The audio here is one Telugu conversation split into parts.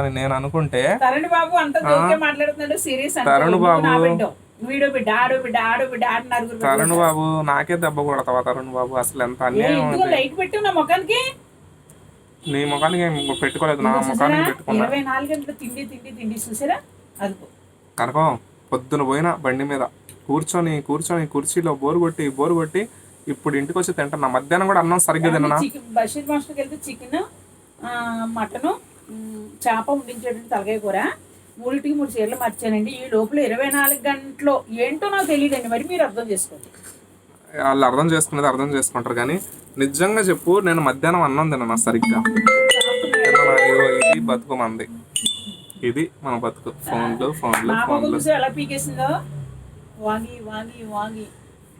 అని నేను అనుకుంటే తరుణ్ బాబు అంత జోకే మాట్లాడుతున్నాడు సీరియస్ తరుణ్ బాబు. వీడో బిడ్డ ఆడో బిడ్డ ఆడో బిడ్డ ఆడ నలుగురు తరుణ్ బాబు. నాకే దెబ్బ కొడతావా తరుణ్ బాబు? అసలు ఎంత అన్యాయం ఎందుకు అది. లైట్ పెట్టు నా ముఖానికి? నీ ముఖానికి ఏం పెట్టుకోలేదు నా ముఖానికి పెట్టుకున్నా. ఇరవై నాలుగు గంటలు తిండి తిండి తిండి చూసారా? అదిగో. కనకం పొద్దున పోయిన బండి మీద కూర్చొని కూర్చొని కుర్చీలో బోరు కొట్టి బోరు కొట్టి ఇప్పుడు ఇంటికి వచ్చి తింటున్నా. మధ్యాహ్నం కూడా అన్నం సరిగ్గా తిన్నా బషీర్ మాస్టర్కి వెళ్తే చికెన్ మటన్ చేప ఉండించేటువంటి తలకాయ కూర. మూడింటికి మూడు చీరలు మర్చానండి. ఈ లోపల ఇరవై నాలుగు గంటలు ఏంటో నాకు తెలియదండి మరి మీరు అర్థం చేసుకోండి. వాళ్ళు అర్థం చేసుకునేది అర్థం చేసుకుంటారు కానీ నిజంగా చెప్పు నేను మధ్యాహ్నం అన్నం తిన్నా సరిగ్గా? తిన్నానా? ఇదిగో ఇది బతుకు మంది. ఇది మన బతుకు. ఫోన్లు ఫోన్లు ఎలా పీకేసిందో? వాగి వాగి వాగి.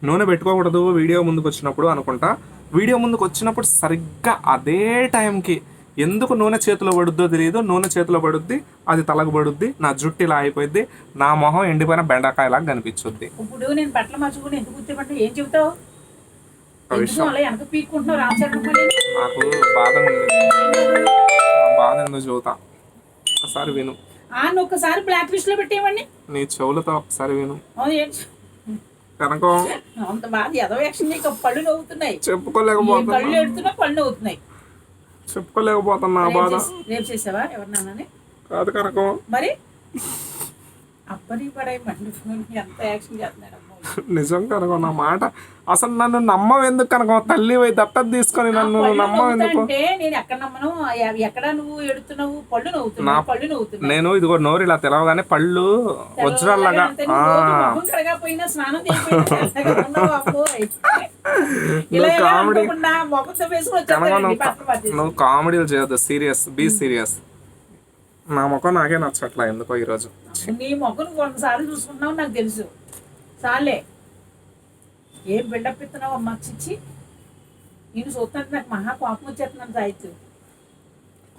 నూనె పెట్టుకోకూడదు వీడియో ముందుకు వచ్చినప్పుడు అనుకుంటా. వీడియో ముందుకు వచ్చినప్పుడు సరిగ్గా అదే టైంకి ఎందుకు నూనె చేతిలో పడుద్దో తెలియదు నూనె చేతిలో పడుద్ది అది తలకు పడుద్ది నా జుట్టు ఇలా అయిపోద్ది నా మొహం ఎండిపోయిన బెండకాయలాగా కనిపించుద్ది. ఇప్పుడు నేను బట్టలు మార్చుకుని ఎందుకు గుర్తుపట్టు ఏం చెబుతావు? నాకు బాధ ఉంది. బాధ? ఎందుకు చెబుతా? ఒకసారి విను. ఒకసారి బ్లాక్ లిస్ట్లో పెట్టేవాడిని నీ చెవులతో ఒకసారి విను? కనుక అంత బాధ ఎదో యాక్షన్ నీకు పళ్ళు నవ్వుతున్నాయి. చెప్పుకోలేకపోతున్నా కళ్ళు ఎడుతున్నా పళ్ళు నవ్వుతున్నాయి. చెప్పుకోలేకపోతున్నా బాధ. రేపు చేసావా? ఎవరినానని కాదు కనకం. మరి? అప్పటి పడే మండిపోయి ఎంత యాక్షన్ చేస్తున్నాడు. నిజం కనుక నా మాట అసలు నన్ను నమ్మవు ఎందుకు కనుక తల్లి పోయి దత్తత తీసుకొని నన్ను పళ్ళు నమ్మవు ఎందుకు? నవ్వుతా అంటే నేను ఎక్కడ నమ్మను? ఎ- ఎక్కడ నువ్వు ఎడుతున్నావు? పళ్ళు నవ్వుతున్నావు? పళ్ళు నవ్వుతున్నావు? నేను ఇదిగో నోరు ఇలా తెలవగానే పళ్ళు వజ్రాల్లాగా స్నానం నువ్వు కామెడీ కనుక నువ్వు కామెడీలు చేయొద్దు సీరియస్ బీ సీరియస్. నా ముఖం నాకే నచ్చట్లా ఎందుకో ఈరోజు. నీ మొక్కను వంద సార్లు చూసుకుంటున్నావు నాకు తెలుసు. చాలే. ఏం బిల్డప్ ఇస్తున్నావు అమ్మ చిచ్చి? నేను చూస్తుంటే నాకు మహా కోపం వచ్చేస్తున్నాను సాహిత్యం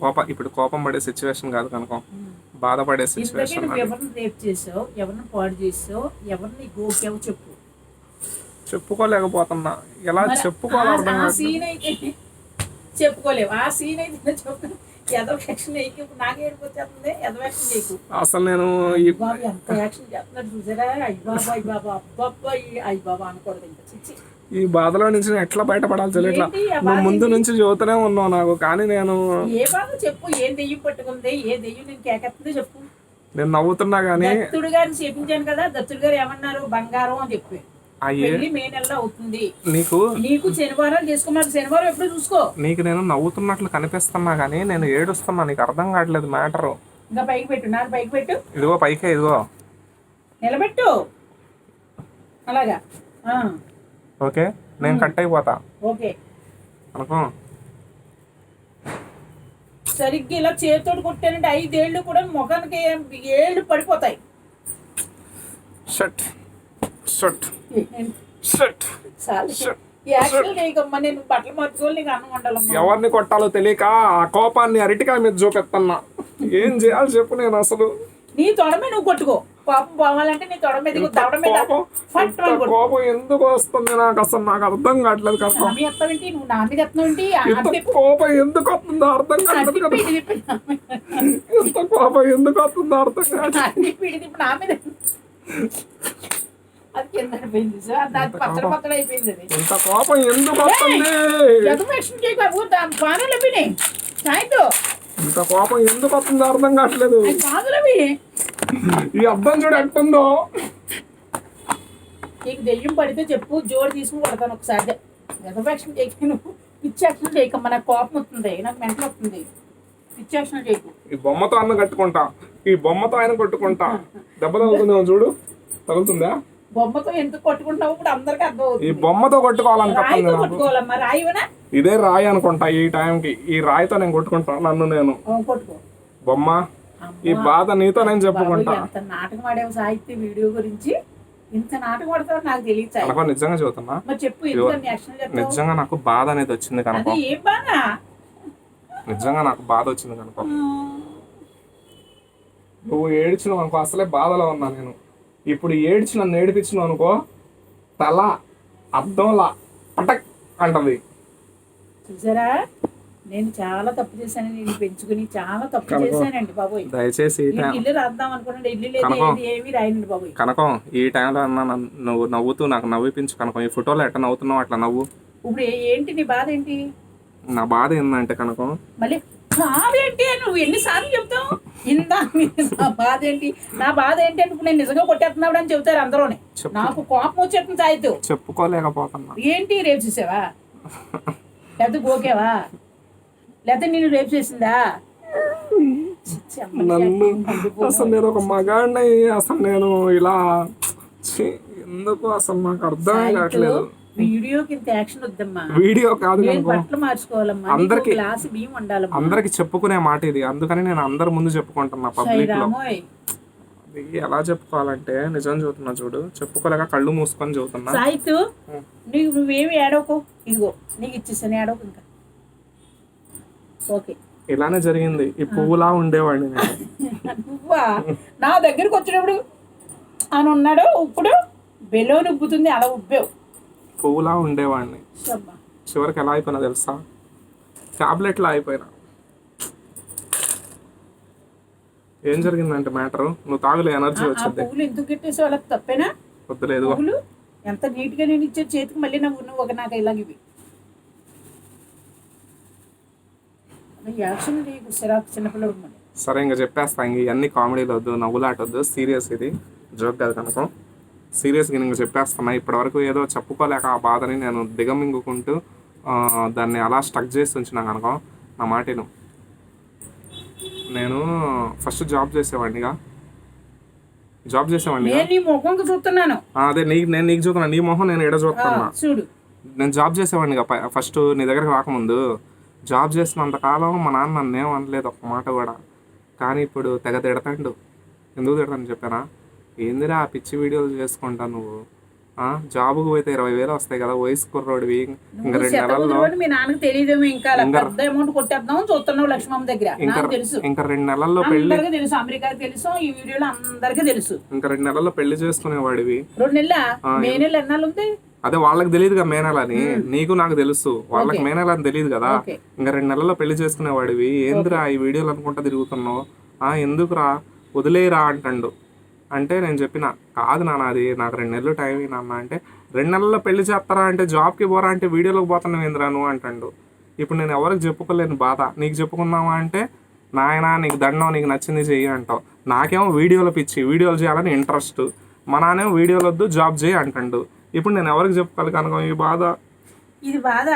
కోపం ఇప్పుడు కోపం పడే సిచ్యువేషన్ కాదు కనుక. బాధపడే సిచ్యువేషన్ ఎవరిని రేప్ చేసావు ఎవరిని పాడు చేసావు ఎవరిని గోకావు చెప్పు. చెప్పుకోలేకపోతున్నా. ఎలా చెప్పుకోవాలి ఆ-. సీన్ అయితే చెప్పుకోలేవు. ఆ సీన్ అయితే చెప్పు అసలు నేను ఈ బాబు ఎంత యాక్షన్ చేస్తున్నాడు చూసారా అయ్య బాబా అయ్య బాబా అబ్బబ్బా అయ్య బాబా అనకూడదు ఇంకా చిచ్చి ఈ బాధలో నుంచి నేను ఎట్లా బయటపడాలి తెలియట్లా నువ్వు ముందు నుంచి చూస్తూనే ఉన్నావు నాకు కానీ నేను ఏ బాధ చెప్పు ఏం దెయ్యం పట్టుకుంది ఏ దెయ్యం నేను కేకెత్తుందో చెప్పు నేను నవ్వుతున్నా కానీ దత్తుడు గారిని చేపించాను కదా దత్తుడు గారు ఏమన్నారు బంగారం అని చెప్పి నీకు? నీకు శనివారం చేసుకున్నారు శనివారం ఎప్పుడు చూసుకో. నీకు నేను నవ్వుతున్నట్లు కనిపిస్తున్నా కానీ నేను ఏడుస్తున్నా నీకు అర్థం కావట్లేదు మ్యాటరు. ఇంకా పైకి పెట్టు నాకు పైకి పెట్టు. ఇదిగో పైకే ఇదిగో. నిలబెట్టు. అలాగా. ఓకే నేను కట్ అయిపోతా. ఓకే. అనుకో. సరిగ్గా ఇలా చేతితోటి కొట్టానంటే ఐదేళ్ళు కూడా ముఖానికి ఏళ్ళు పడిపోతాయి. షట్. అన్నం వండాలమ్మా. ఎవరిని కొట్టాలో తెలియక ఆ కోపాన్ని అరటికాయ మీద చూపెత్తన్నా. ఏం చేయాలి చెప్పు నేను అసలు. నీ తొడమే నువ్వు కొట్టుకో. పాపం పోవాలంటే నీ తొడ మీద దవడ మీద కోపం. కోపం ఎందుకు వస్తుంది నాకు అసలు? నాకు అర్థం కావట్లేదు కదా నా మీద నువ్వు నా ఎత్తావేంటి కోపం ఎందుకు వస్తుందో అర్థం కావట్లేదు కదా. ఇంత కోపం ఎందుకు వస్తుందో అర్థం కావట్లేదు. నా మీద. అది కింద అయిపోయింది సార్. దాని పచ్చడి పచ్చడి అయిపోయింది అది. ఇంత కోపం? ఎందుకు వస్తుంది? యథమేషన్ చేయకు దాని బాణలు అవి సాయంతో. ఇంత కోపం ఎందుకు వస్తుందో అర్థం కావట్లేదు. బాధలు అవి. ఈ అర్థం చూడు ఎట్టుందో నీకు దెయ్యం పడితే చెప్పు జోడు తీసుకుని కొడతాను ఒకసారి. యథమేషన్ చేయకు నువ్వు పిచ్చి యాక్షన్ చేయకమ్మా నాకు కోపం వస్తుంది నాకు మెంటల్ వస్తుంది. పిచ్చి యాక్షన్ చేయకు. ఈ బొమ్మతో అన్న కట్టుకుంటా. ఈ బొమ్మతో ఆయన కొట్టుకుంటా. దెబ్బ తగులుతుందేమో చూడు. తగులుతుందా? బొమ్మతో ఎందుకు కొట్టుకుంటావు ఇప్పుడు అందరికి అర్థం ఈ బొమ్మతో రాయితో నాకు కొట్టుకోవాలమ్మా రాయివనా? ఇదే రాయి అనుకుంటా ఈ టైంకి. ఈ రాయితో నేను కొట్టుకుంటా నన్ను నేను. కొట్టుకో. బొమ్మ ఈ బాధ నీతో నేను చెప్పుకుంటా. ఎంత నాటకం ఆడేవు సాహిత్య వీడియో గురించి. ఇంత నాటకం ఆడతావు నాకు తెలియదు సాయి. కనుక నిజంగా మరి చెప్పు నిజంగా నాకు బాధ అనేది వచ్చింది కనుక ఏం బాగా నిజంగా నాకు బాధ వచ్చింది కనుక నువ్వు ఏడ్చినావు అనుకో అసలే బాధలో ఉన్నా నేను. ఇప్పుడు ఏడ్చి నన్ను ఏడిపించినావు అనుకో తల అద్దంలా పటక్ అంటది. చూసారా? నేను చాలా తప్పు చేశాను నేను పెంచుకుని చాలా తప్పు. చేశానండి బాబోయ్. దయచేసి ఇల్లు రాద్దాం అనుకున్నాడు ఇల్లు లేదు ఏమీ రాయనండి బాబోయ్. కనకం ఈ టైంలో అన్న నువ్వు నవ్వుతూ నాకు నవ్విపించు కనకం. ఈ ఫోటోలో ఎట్లా నవ్వుతున్నావు అట్లా నవ్వు. ఇప్పుడు ఏంటి నీ బాధ ఏంటి? నా బాధ ఏంటంటే కనకం మళ్ళీ బాధ ఏంటి అని నువ్వు ఎన్నిసార్లు చెప్తావు? ఇందా నా బాధ ఏంటి నా బాధ ఏంటి అంటే నేను నిజంగా కొట్టేస్తున్నావు అని చెబుతారు అందరూనే. చెప్పు. నాకు కోపం వచ్చేస్తుంది తాయితూ చెప్పుకోలేకపోతున్నా. ఏంటి రేపు చేసావా? లేకపోతే గోకేవా? లేకపోతే నేను రేపు చేసిందా? నన్ను. అసలు నేను ఒక మగాడిని అసలు నేను ఇలా ఎందుకు అసలు నాకు అర్థమే కావట్లేదు. వీడియోకి ఇంత యాక్షన్ వద్దమ్మా. వీడియో కాదు బట్టలు మార్చుకోవాలమ్మా? అందరికీ- ఒక గ్లాసు బియ్యం ఉండాలమ్మా. అందరికి చెప్పుకునే మాట ఇది. అందుకని నేను అందరి ముందు చెప్పుకుంటున్నా పబ్లిక్లో. ఎలా చెప్పుకోవాలంటే నిజం చదువుతున్నా చూడు చెప్పుకోలేక కళ్ళు మూసుకొని చదువుతున్నా సాయితు నీకు నువ్వేమి ఏడవకు? ఇదిగో నీకు ఇచ్చేసాను ఏడవకు ఇంకా. ఓకే. ఇలానే జరిగింది. ఈ పువ్వులా ఉండేవాడిని నా దగ్గరికి వచ్చినప్పుడు అని ఉన్నాడు ఇప్పుడు బెలూన్ ఉబ్బుతుంది అలా ఉబ్బావు. పువ్వులా ఉండేవాడిని. చివరికి ఎలా అయిపోయినా తెలుసా? టాబ్లెట్లో అయిపోయినా ఏం జరిగిందంటే మ్యాటర్? నువ్వు తాగులే ఎనర్జీ వచ్చింది. పువ్వులు ఎందుకు కట్టేసి వాళ్ళకి తప్పేనా? వద్దులేదు. పువ్వులు? ఎంత నీట్గా నేను ఇచ్చే చేతికి మళ్ళీ నువ్వు నువ్వు ఒక నాకు ఇలాగ ఇవి. యాక్షన్ నీకు సిరాకు చిన్నపిల్లడు సరే ఇంకా చెప్పేస్తా. ఇంక ఇవన్నీ కామెడీలు వద్దు నవ్వులాటొద్దు. సీరియస్ ఇది. జోక్ కాదు కనుక. సీరియస్గా నేను చెప్పేస్తున్నా. ఇప్పటివరకు ఏదో చెప్పుకోలేక ఆ బాధని నేను దిగమింగుకుంటూ దాన్ని అలా స్టక్ చేసి ఉంచిన కనుక నా మాటను నేను ఫస్ట్ జాబ్ చేసేవాడినిగా. జాబ్ చేసేవాడిని నీ అదే నీకు నేను నీకు చూస్తున్నా. నీ మొహం నేను ఎడ చూస్తున్నా. చూడు. నేను జాబ్ చేసేవాడిని ఫస్ట్ నీ దగ్గరికి రాకముందు. జాబ్ చేసినంత కాలం మా నాన్న నన్ను ఏం అనలేదు ఒక్క మాట కూడా. కానీ ఇప్పుడు తెగ తిడతాడు. ఎందుకు తిడతాను చెప్పానా? ఏందిరా ఆ పిచ్చి వీడియోలు చేసుకుంటా నువ్వు? ఆ, జాబుకు పోతే ఇరవై వేలు వస్తాయి కదా వయసు కుర్రోడివి. ఇంకా రెండు నెలల్లో శతకుదురు మీ నాన్నకి తెలియదేమో ఇంకా అలా పెద్ద అమౌంట్ కొట్టేద్దాం చూస్తున్నావు లక్ష్మమ్మ దగ్గర. ఇంకా నాకు తెలుసు. ఇంకా రెండు నెలల్లో పెళ్ళి తెలుసు అమెరికాకి తెలుసు ఈ వీడియోలో అందరికీ తెలుసు. ఇంకా రెండు నెలల్లో పెళ్ళి చేసుకునేవాడివి. రెండు నెలల? మే నెల ఎన్నాళ్ళు ఉంది? అదే వాళ్ళకి తెలియదుగా మేనలని. నీకు నాకు తెలుసు. వాళ్ళకి మేనల అని తెలియదు కదా. ఇంకా రెండు నెలల్లో పెళ్ళి చేసుకునేవాడివి. ఏందిరా ఈ వీడియోలు అనుకుంటా తిరుగుతున్నావు? ఆ ఎందుకురా? వదిలేరా అంటాడు. అంటే నేను చెప్పిన కాదు నాన్న అది నాకు రెండు నెలలు టైం నాన్న అంటే రెండు నెలల్లో పెళ్ళి చేస్తారా అంటే జాబ్కి పోరా అంటే వీడియోలోకి పోతున్నావు ఏందిరా నువ్వు అంటాడు. ఇప్పుడు నేను ఎవరికి చెప్పుకోలేని బాధ. నీకు చెప్పుకుందామా అంటే నాయన నీకు దండం నీకు నచ్చింది చెయ్యి అంటావు. నాకేమో వీడియోలు పిచ్చి వీడియోలు చేయాలని ఇంట్రెస్ట్. మా నాన్నేమో వీడియోలు వద్దు జాబ్ చేయి అంటాడు. ఇప్పుడు నేను ఎవరికి చెప్పుకోవాలి కనుక ఈ బాధ? ఇది బాధ.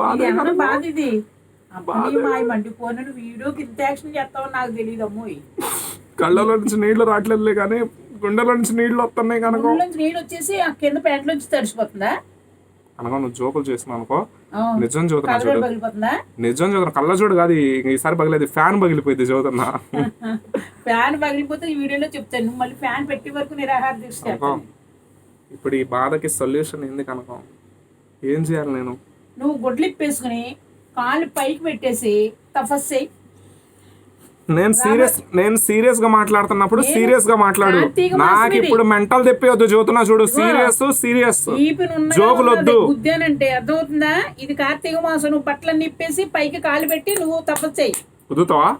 బాధ ఇది మండిపోను వీడియోకి ఇంత యాక్షన్ చేస్తావో నాకు తెలియదు అమ్మోయ్ కళ్ళలో నుంచి నీళ్ళు రావట్లేదులే కానీ గుండెలో నుంచి నీళ్ళు వస్తున్నాయి కనుక. నీళ్ళు వచ్చేసి ఆ కింద ప్యాంట్లోంచి తడిసిపోతుందా? కనుక నువ్వు జోకులు చేసిన అనుకో. నిజం చదువుతున్నా చూడు. నిజం చదువుతున్నా కళ్ళ చూడు కాదు ఈసారి పగిలేదు. ఫ్యాన్ పగిలిపోయింది చదువుతున్నా ఫ్యాన్ పగిలిపోతే ఈ వీడియోలో చెప్తాను. నువ్వు మళ్ళీ ఫ్యాన్ పెట్టి వరకు నిరాహార దీక్ష ఇప్పుడు ఈ బాధకి సొల్యూషన్ ఏంది కనుక? ఏం చేయాలి నేను? నువ్వు గుడ్లు ఇప్పేసుకుని కాళ్ళు పైకి పెట్టేసి తపస్సు నేను సీరియస్ నేను సీరియస్గా మాట్లాడుతున్నప్పుడు సీరియస్గా మాట్లాడు. నాకు. ఇప్పుడు మెంటల్ తెప్పి చదువుతున్నా చూడు. Serious serious. ఈపిన జోకులు వద్దు. గుద్దానంటే అర్థమవుతుందా? ఇది కార్తీక మాసం నువ్వు బట్టలన్నీ ఇప్పేసి పైకి కాలు పెట్టి నువ్వు తపస్సు చేయి. వదుతావా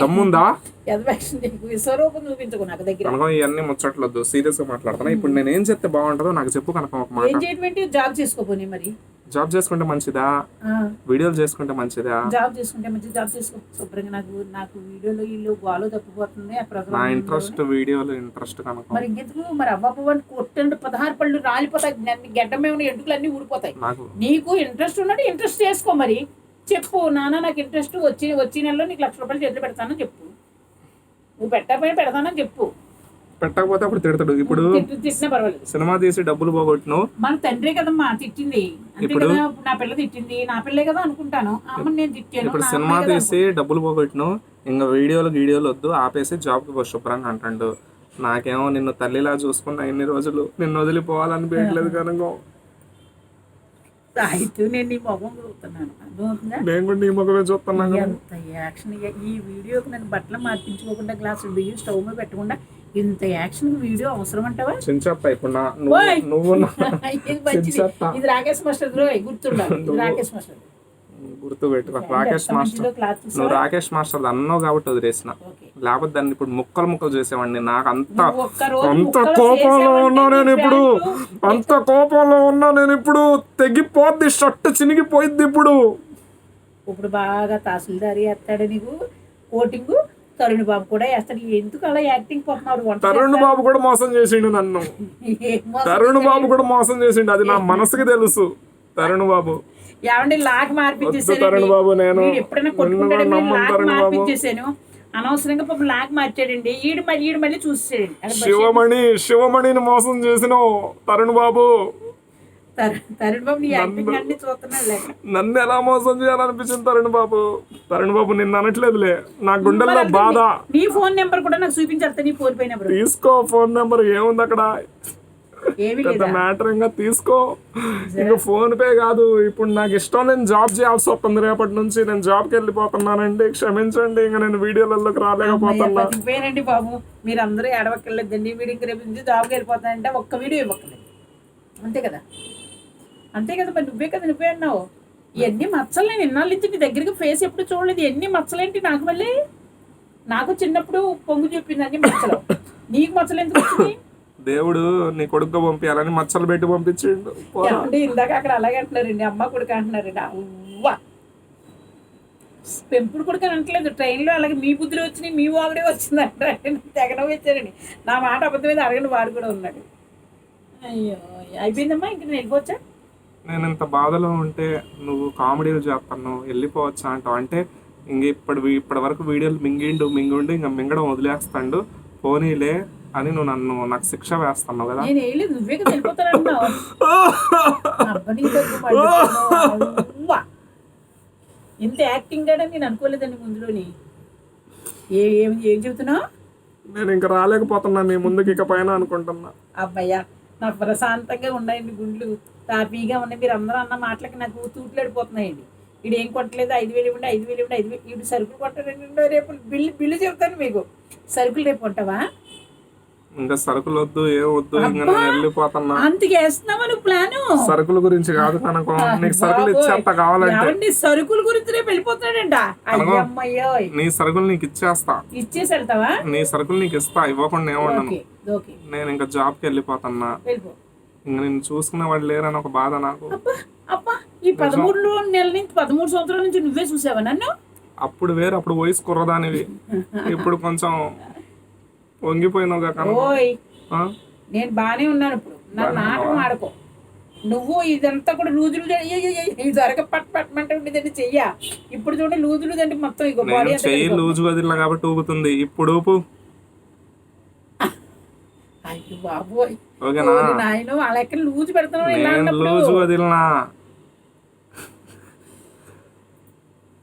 దమ్ముందా? కనుక ఇవన్నీ ముచ్చట్లొద్దు సీరియస్గా మాట్లాడుతున్నా. ఇప్పుడు నేను ఏం చెప్తే బాగుంటుందో నాకు చెప్పు కనుక ఒక మాట. జాబ్ చేసుకోపోనీ మరి. జాబ్ చేసుకుంటే మంచిదా? వీడియోలు చేసుకుంటే మంచిదా? జాబ్ చేసుకుంటే మంచి జాబ్ చేసుకో శుభ్రంగా నాకు నాకు వీడియోలో ఇల్లు గోలు తప్పిపోతుంది ఆ నా ప్రోగ్రామ్ ఇంట్రెస్ట్ వీడియోలు ఇంట్రెస్ట్ కనుక. మరి ఇంకెందుకు? మరి అవ్వపు అని కొట్టండి పదహారు పళ్ళు రాలిపోతాయి. నన్ను గడ్డమేమో ఎంటుకలు అన్ని ఊడిపోతాయి. నాకు నీకు ఇంట్రెస్ట్ ఉన్నట్టు ఇంట్రెస్ట్ చేసుకో మరి. చెప్పు నాన్న నాకు ఇంట్రెస్ట్ వచ్చి వచ్చే నెలలో నీకు లక్ష రూపాయలు చేతిలో పెడతానని చెప్పు. నువ్వు పెట్టకపోయినా పెడతానని చెప్పు. పెట్టకపోతే అప్పుడు తిడతాడు. ఇప్పుడు సినిమా తీసి డబ్బులు పోగొట్టును మన తండ్రే కదమ్మా తిట్టింది. ఇప్పుడు- నా పిల్ల తిట్టింది నా పిల్లే కదా అనుకుంటాను. నేను తిట్టాను ఇప్పుడు సినిమా తీసి డబ్బులు పోగొట్టును ఇంకా వీడియోలు గీడియోలు వద్దు ఆపేసి జాబ్కి పో శుభ్రంగా అంటాడు. నాకేమో నిన్ను తల్లిలా చూసుకున్నా ఇన్ని రోజులు నిన్ను వదిలిపోవాలనిపించట్లేదు కనుక. నేను నీ మొహం చూస్తున్నాను. నేను కూడా నీ ముఖమే చూస్తున్నా కనుక. ఎంత యాక్షన్. ఈ వీడియోకి నేను బట్టలు మార్పించుకోకుండా గ్లాసులు బియ్యం స్టవ్ మీద పెట్టకుండా ఇంత యాక్షన్ వీడియో అవసరం అంటావా చించేస్తా ఇప్పుడు నువ్వు ఇది రాకేష్ మాస్టర్ గుర్తుండాలి. రాకేష్ మాస్టర్. గుర్తు పెట్టుకో రాకేష్ మాస్టర్. నువ్వు రాకేష్ మాస్టర్ అన్నావు కాబట్టి వదిలేసిన. లేకపోతే దాన్ని ఇప్పుడు ముక్కలు ముక్కలు చేసేవాడిని. నాకు అంత అంత కోపంలో ఉన్నా నేను ఇప్పుడు. అంత కోపంలో ఉన్నా నేను ఇప్పుడు. తెగిపోద్ది షర్ట్ చినిగిపోయిద్ది ఇప్పుడు. ఇప్పుడు బాగా తహసీల్దారి వేస్తాడు నీకు. కోటింగ్ తరుణ్ బాబు కూడా వేస్తాడు ఎందుకు అలా యాక్టింగ్ వంట తరుణ్ బాబు కూడా మోసం చేసిండు నన్ను. తరుణ్ బాబు కూడా మోసం చేసిండు. అది నా మనసుకి తెలుసు. తరుణ్ బాబు. ఏమండి లాక్ వద్దు మార్పించేసాను తరుణ్ బాబు నేను ఎప్పుడైనా కొట్టుకుంటాడు బాబు. మార్పించేసాను అనవసరంగా పాపం లాక్ మార్చాడండి. ఈడు మళ్ళీ ఈడు మళ్ళీ బస్ శివమణి శివమణిని మోసం చేసిన తరుణ్ బాబు. తరుణ్ బాబు నీ యాక్టింగ్ అన్ని నన్ను ఎలా మోసం చేయాలనిపించింది తరుణ్ బాబు? తరుణ్ బాబు నిన్ను అనట్లేదులే. నా గుండెల్లో బాధ. నీ ఫోన్ నెంబర్ కూడా నాకు చూపించాలి నీ ఫోన్ తీసుకో ఫోన్ నెంబర్ ఏముంది అక్కడ? ఏమీ పెద్ద లేదా? మ్యాటర్ ఇంకా తీసుకో. ఇంకా ఫోన్ పే కాదు. ఇప్పుడు నాకు ఇష్టం నేను జాబ్ చేయాల్సి వస్తుంది రేపటి నుంచి. నేను జాబ్కి వెళ్ళిపోతున్నానండి. క్షమించండి. ఇంకా నేను వీడియోలలోకి రాలేకపోతున్నా. బతికిపోయానండి బాబు. మీరు అందరూ ఏడవక్కర్లేదండి వీడు ఇంక రేపు జాబ్కి వెళ్ళిపోతానంటే ఒక్క వీడియో ఇవ్వక్కర్లేదు. అంతే కదా? అంతే కదా మరి నువ్వే కదా నువ్వే అన్నావు. ఇవన్నీ మచ్చలు నేను ఇన్నాళ్ళ నుంచి నీ దగ్గరికి ఫేస్ ఎప్పుడు చూడలేదు. ఎన్ని మచ్చలేంటి నాకు మళ్ళీ? నాకు చిన్నప్పుడు పొంగు చెప్పింది అన్ని మచ్చలు. నీకు మచ్చలు ఎందుకు వచ్చినాయి? దేవుడు నీ కొడుకు పంపించాలని మచ్చలు పెట్టి పంపించిండు. ఇందాక అక్కడ అలాగే అంటున్నారండి. అమ్మ కొడుకు అంటున్నారండి. అవ్వ. పెంపుడు కొడుకు అని అంటలేదు ట్రైన్లో అలాగే మీ బుద్ధులు వచ్చినాయి మీ వాగుడే వచ్చింది తెగన వచ్చారండి. నా మాట అబద్ధం మీద అడగండి వాడు కూడా ఉన్నాడు. అయ్యో అయిపోయిందమ్మా? ఇంక నేను వెళ్ళిపోవచ్చా? నేను ఇంత బాధలో ఉంటే నువ్వు కామెడీలు చేస్తాను వెళ్ళిపోవచ్చా అంటావు. అంటే ఇంక ఇప్పుడు ఇప్పటి వరకు వీడియోలు మింగిండు మింగుండు ఇంకా మింగడం వదిలేస్తాడు. పోనీలే అని నువ్వు నన్ను నాకు శిక్ష వేస్తున్నావు కదా. ఇంత యాక్టింగ్ నేను అనుకోలేదండి ముందులోని. ఏ ఏం ఏం చెబుతున్నావు? నేను ఇంకా రాలేకపోతున్నా నీ ముందుకి ఇక పైన అనుకుంటున్నా. అబ్బయ్యా. నాకు ప్రశాంతంగా ఉన్నాయండి గుండ్లు. తాపీగా ఉన్నాయి. మీరు అందరూ అన్న మాటలకి నాకు తూట్లాడిపోతున్నాయండి ఇడు ఏం కొట్టలేదు? ఐదు వేలు ఇవ్వండి ఐదు వేలు ఇవ్వండి ఐదు వేలు. ఇవి సరుకులు కొట్టారండి రేపు బిల్లు బిల్లు చెప్తాను మీకు. సరుకులు రేపు కొంటావా? ఇంకా సరుకులు వద్దు ఏం వద్దు ఇంకా నేను వెళ్ళిపోతున్నా. అంతకి వేస్తున్నావా నువ్వు ప్లాను? సరుకుల గురించి కాదు కనుక. నీకు సరుకులు ఇచ్చేంత కావాలంటే. ఏమండి సరుకుల గురించి రేపు వెళ్ళిపోతున్నాడంట. అయ్యమ్మయ్యో నీ సరుకులు నీకు ఇచ్చేస్తా. ఇచ్చేసి వెళ్తావా? నీ సరుకులు నీకు ఇస్తా ఇవ్వకుండా ఏమన్నాను నేను ఇంకా జాబ్కి వెళ్ళిపోతున్నా. వెళ్ళిపో. ఇంకా నేను చూసుకునే వాళ్ళు లేరని ఒక బాధ నాకు. అబ్బా ఈ పదమూడు నెలల నుంచి పదమూడు సంవత్సరాల నుంచి నువ్వే చూసావా నన్ను? అప్పుడు వేరు అప్పుడు వయసు కుర్రదానివి. ఇప్పుడు కొంచెం వంగిపోయినావుగా కనుక ఓయ్? నేను బానే ఉన్నాను ఇప్పుడు. నా నాటకం ఆడుకో. నువ్వు ఇదంతా కూడా లూజులు దొరక పట్ పట్టమంటే ఉండేదండి చెయ్య? ఇప్పుడు చూడండి లూజులు అంటే మొత్తం ఇగో బాడీ చెయ్యి లూజు వదిలిన కాబట్టి ఊగుతుంది. ఇప్పుడు ఊపు. అయ్యో బాబోయ్. ఓకేనా? నాయన వాళ్ళ ఎక్కడ లూజు పెడతాను ఇలా లూజు వదిలినా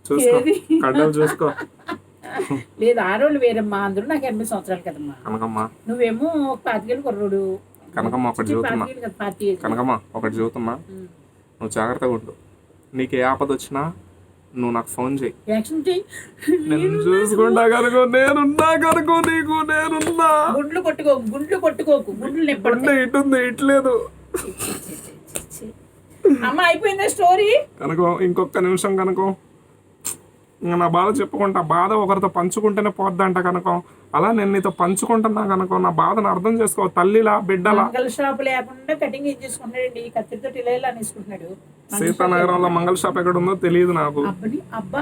చూసుకో? కడ్డలు చూసుకో. లేదు ఆడవాళ్ళు వేరమ్మా అందరూ నాకు ఎనభై సంవత్సరాలు కదమ్మా. కనకమ్మ. నువ్వేమో ఒక పాతికేళ్ళు కుర్రోడు కనకమ్మ ఒకటి చదువుతున్నా కనకమ్మ ఒకటి చదువుతున్నా నువ్వు జాగ్రత్తగా ఉండు. నీకు ఏ ఆపద వచ్చినా నువ్వు నాకు ఫోన్ చేయి. నేను చూసుకుంటా కనుకో నేనున్నా కనుకో నీకు నేనున్నా. గుండ్లు కొట్టుకోకు గుండ్లు కొట్టుకోకు గుండ్లు గుండె ఇటుంది ఇట్లేదు. అమ్మ అయిపోయిందా స్టోరీ కనుకో ఇంకొక నిమిషం కనుకో. నా బాధ చెప్పుకుంటా బాధ ఒకరితో పంచుకుంటేనే పోద్దంట కనుకో. అలా నేను నీతో పంచుకుంటున్నా కనుకో నా బాధను అర్థం చేసుకో తల్లిలా బిడ్డలా. మంగళ షాప్ లేకుండా కటింగ్ చేసుకుంటున్నాడు ఈ కత్తిరితో ఇలా అనేసుకుంటున్నాడు. సీతానగరంలో మంగళ షాప్ ఎక్కడ ఉందో తెలియదు నాకు.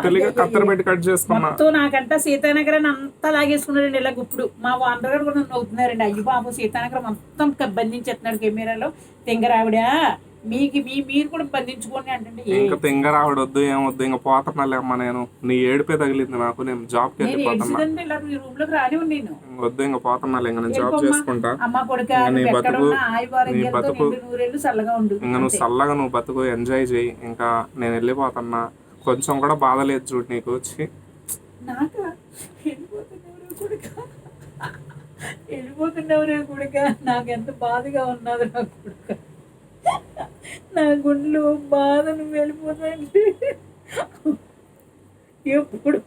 తెలియక కత్తెర పెట్టి కట్ చేసుకున్నా. నాకంట సీతానగరాన్ని అంతా లాగేసుకున్నాడండి ఇలా గుప్పుడు. మా గారు కూడా నన్ను అవుతున్నారండి అయ్యి బాబు సీతానగరం మొత్తం బంధించేస్తున్నాడు కెమెరాలో. తింగరావిడ మీకు మీ మీరు కూడా బంధించుకోండి అంటే ఇంకా తింగ రావడొద్దు ఏమొద్దు ఇంకా పోతున్నాలే అమ్మ నేను. నీ ఏడుపే తగిలింది నాకు నేను వెళ్ళిపోతున్నా. రూమ్లోకి రానివ్వండి నేను వద్దు ఇంకా పోతున్నాలే ఇంకా నేను జాబ్. చేసుకుంటా. అమ్మ కొడుక ఇంకా నీ బతుకు- ఆరోగ్యాలతో బతుకు- ఇంకా నువ్వు చల్లగా నువ్వు బతుకు ఎంజాయ్ చేయి. ఇంకా నేను వెళ్ళిపోతున్నా. కొంచెం కూడా బాధ లేదు చూడు నీకు వచ్చి వెళ్ళిపోతున్నావురే కొడుక? నాకు ఎంత బాధగా ఉన్నది నా కొడుక? నా గుండెలో బాధ నువ్వు వెళ్ళిపోతాంటే ఎప్పుడు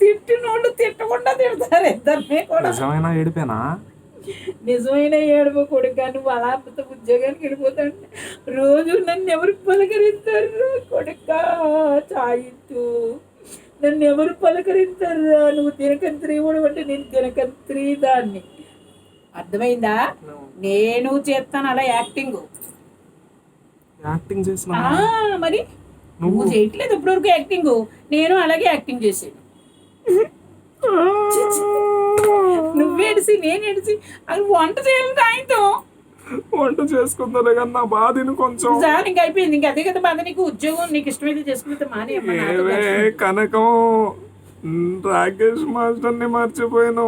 తిట్టినోళ్ళు తిట్టకుండా తిడతారు ఇద్దరిని కూడా. నిజమైన ఏడిపోయినా నిజమైన ఏడుపు కొడుక నువ్వు అలా ఉద్యోగానికి వెళ్ళిపోతాడు రోజు నన్ను ఎవరు పలకరిస్తారు కొడుక? చాయిత్తు నన్ను ఎవరు పలకరిస్తారా నువ్వు దినకంత్రి కూడా అంటే నేను దినకంత్రి దాన్ని. అర్థమైందా? నేను చేస్తాను అలా యాక్టింగ్. యాక్టింగ్ చేసిన ఆ, మరి? నువ్వు చేయట్లేదు ఇప్పటివరకు యాక్టింగ్ నేను అలాగే యాక్టింగ్ చేసాను నువ్వేడిసి నేను ఏడిసి. అది వంట చేయాలి ఆయనతో. వంట చేసుకుందా కానీ నా బాధని కొంచెం. సార్ ఇంక అయిపోయింది. ఇంక అదే కదా బాధ. నీకు ఉద్యోగం నీకు ఇష్టమైతే చేసుకుంటే మానే. కనకం రాకేష్ మాస్టర్ని మర్చిపోయాను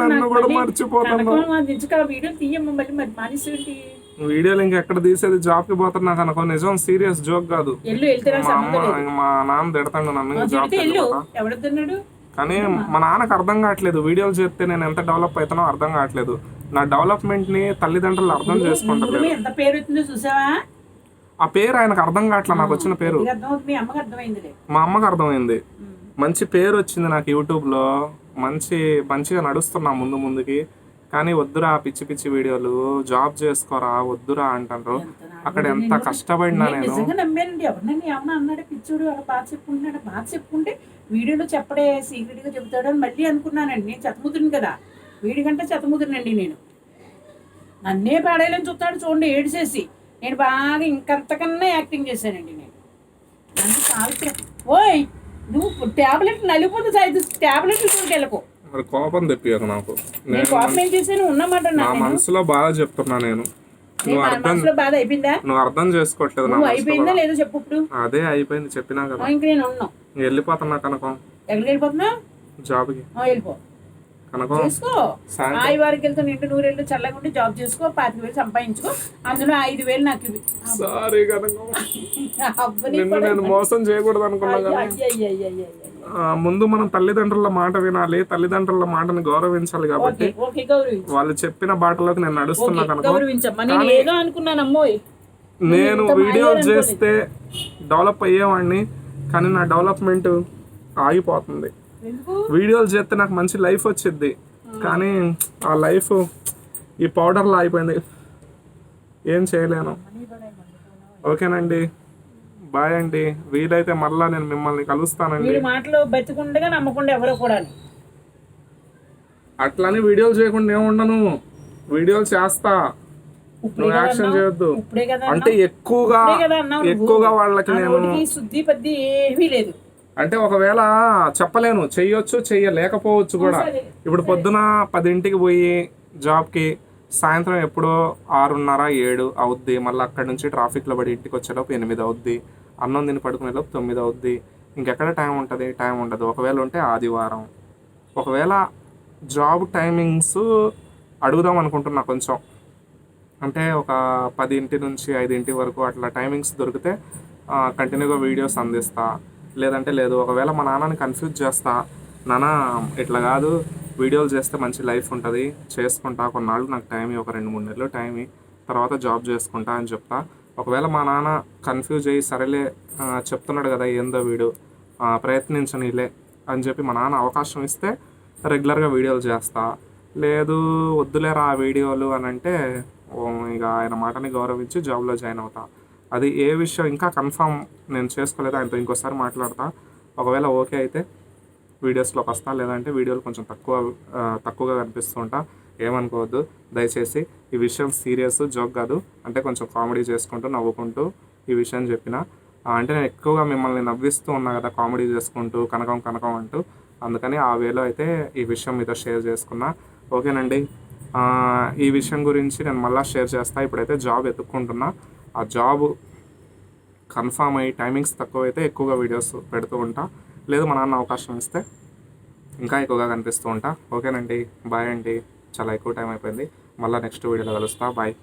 నన్ను కూడా మర్చిపోతాను. వీడియో తీయమ్మ మళ్ళీ మరి మానేసేంటి వీడియోలు ఇంకెక్కడ తీసేది? జాబ్కి పోతున్నా కనుక నిజం సీరియస్ జోక్ కాదు. మా అమ్మ మా నాన్న తిడతాడు నన్ను జాబ్ కానీ మా నాన్నకు అర్థం కావట్లేదు. వీడియోలు చేస్తే నేను ఎంత డెవలప్ అవుతానో అర్థం కావట్లేదు. నా డెవలప్మెంట్ని తల్లిదండ్రులు అర్థం చేసుకుంటారు ఆ పేరు ఆయనకు అర్థం కావట్లేదు నాకు వచ్చిన పేరు. మీ అమ్మకి అర్థమైంది. మంచి పేరు వచ్చింది నాకు యూట్యూబ్లో. మంచి మంచిగా నడుస్తున్నా ముందు ముందుకి. కానీ వద్దురా పిచ్చి పిచ్చి వీడియోలు జాబ్ చేసుకోరా వద్దురా అంటారు అక్కడ ఎంత కష్టపడినా నేను ఎవరినని ఏమన్నా అన్నాడు పిచ్చోడు అలా బాగా చెప్పుకుంటున్నాడు బాగా చెప్పుకుంటే వీడియోలో చెప్పడే సీక్రెట్గా చెబుతాడు అని మళ్ళీ అనుకున్నానండి. నేను చెత్తముద్రుని కదా. వీడికంటే చెత్తముద్రునండి నేను. నన్నే పాడేయాలని చూస్తాడు చూడండి ఏడిసేసి. నేను బాగా ఇంకంతకన్నా యాక్టింగ్ చేశానండి నేను. నన్ను సావిత్రి ఓయ్ నువ్వు టాబ్లెట్ నలిపోతే సాయి టాబ్లెట్ వెళ్ళకు మరి కోపం తెప్పియకు నాకు. నా మనసులో బాగా చెప్తున్నా నేను. నువ్వు అర్థం బాధ నువ్వు అర్థం చేసుకోవట్లేదు నా అయిపోయిందా బాధ. లేదో చెప్పు ఇప్పుడు. అదే అయిపోయింది చెప్పినా కదా. వెళ్ళిపోతున్నా కనకం. ఎక్కడికి వెళ్ళిపోతున్నా జాబ్కి. వెళ్ళిపో. చేసుకో. ఆయి వారికి వెళ్తే నిండు నూరేళ్ళు చల్లగా ఉండి జాబ్ చేసుకో పాతిక వేలు సంపాదించుకో. అందులో ఐదు వేలు నాకు ఇవి సారీ నేను మోసం చేయకూడదు అనుకున్నా ముందు మనం తల్లిదండ్రుల మాట వినాలి తల్లిదండ్రుల మాటని గౌరవించాలి కాబట్టి వాళ్ళు చెప్పిన బాటలోకి నేను నడుస్తున్నా కనుక. నేను మాయాలనుకోలేదు. చేస్తే డెవలప్ అయ్యేవాడిని కానీ నా డెవలప్మెంట్ ఆగిపోతుంది. వీడియోలు చేస్తే నాకు మంచి లైఫ్ వచ్చింది కానీ ఆ లైఫ్ ఈ పౌడర్లో అయిపోయింది. ఏం చేయలేను. ఓకేనండి. బాయ్ అండి. వీలైతే మళ్ళా నేను మిమ్మల్ని కలుస్తానండి. మాటలు బతికుండగా నమ్మకుండా ఎవరో కూడా అట్లానే వీడియోలు చేయకుండా ఏముండను వీడియోలు చేస్తా. నువ్వు యాక్షన్? చేయొద్దు. అంటే ఎక్కువగా. ఎక్కువగా వాళ్ళకి నేను శుద్ధి పద్ది ఏమీ లేదు. అంటే ఒకవేళ చెప్పలేను చెయ్యొచ్చు చెయ్యలేకపోవచ్చు కూడా. ఇప్పుడు పొద్దున పదింటికి పోయి జాబ్కి సాయంత్రం ఎప్పుడో ఆరున్నర ఏడు అవుద్ది. మళ్ళీ అక్కడి నుంచి ట్రాఫిక్లో పడి ఇంటికి వచ్చేలోపు ఎనిమిది అవుద్ది. అన్నం తిని పడుకునేలోపు తొమ్మిది అవుద్ది. ఇంకెక్కడ టైం ఉంటుంది? టైం ఉండదు. ఒకవేళ ఉంటే ఆదివారం. ఒకవేళ జాబ్ టైమింగ్స్ అడుగుదాం అనుకుంటున్నా కొంచెం. అంటే ఒక పదింటి నుంచి ఐదింటి వరకు అట్లా టైమింగ్స్ దొరికితే కంటిన్యూగా వీడియోస్ అందిస్తా. లేదంటే లేదు. ఒకవేళ మా నాన్నని కన్ఫ్యూజ్ చేస్తా నాన్న ఇట్లా కాదు. వీడియోలు చేస్తే మంచి లైఫ్ ఉంటుంది. చేసుకుంటా. కొన్నాళ్ళు నాకు టైం ఒక రెండు మూడు నెలలు టైం తర్వాత జాబ్ చేసుకుంటా అని చెప్తా. ఒకవేళ మా నాన్న కన్ఫ్యూజ్ అయ్యి సరేలే చెప్తున్నాడు కదా ఏందో వీడు. ప్రయత్నించనీలే అని చెప్పి మా నాన్న అవకాశం ఇస్తే రెగ్యులర్గా వీడియోలు చేస్తా. లేదు వద్దులేరా ఆ వీడియోలు అని అంటే ఇక ఆయన మాటని గౌరవించి జాబ్లో జాయిన్ అవుతా. అది ఏ విషయం ఇంకా కన్ఫామ్ నేను చేసుకోలేదు ఆయనతో ఇంకోసారి మాట్లాడతా. ఒకవేళ ఓకే అయితే వీడియోస్లోకి వస్తా లేదంటే వీడియోలు కొంచెం తక్కువ తక్కువగా కనిపిస్తూ ఉంటా. ఏమనుకోవద్దు. దయచేసి ఈ విషయం సీరియస్ జోక్ కాదు. అంటే కొంచెం కామెడీ చేసుకుంటూ నవ్వుకుంటూ ఈ విషయం చెప్పిన. అంటే నేను ఎక్కువగా మిమ్మల్ని నవ్విస్తూ ఉన్నా కదా కామెడీ చేసుకుంటూ కనకం కనకం అంటూ. అందుకని ఆ వేలో అయితే ఈ విషయం మీతో షేర్ చేసుకున్నా. ఓకేనండి. ఈ విషయం గురించి నేను మళ్ళీ షేర్ చేస్తా. ఇప్పుడైతే జాబ్ ఎత్తుక్కుంటున్నా. ఆ జాబ్ కన్ఫామ్ అయ్యి టైమింగ్స్ తక్కువ అయితే ఎక్కువగా వీడియోస్ పెడుతూ ఉంటా. లేదు మా నాన్న అవకాశం ఇస్తే ఇంకా ఎక్కువగా కనిపిస్తూ ఉంటా. ఓకేనండి బాయ్ అండి. చాలా ఎక్కువ టైం అయిపోయింది. మళ్ళీ నెక్స్ట్ వీడియోలో కలుస్తా. బాయ్.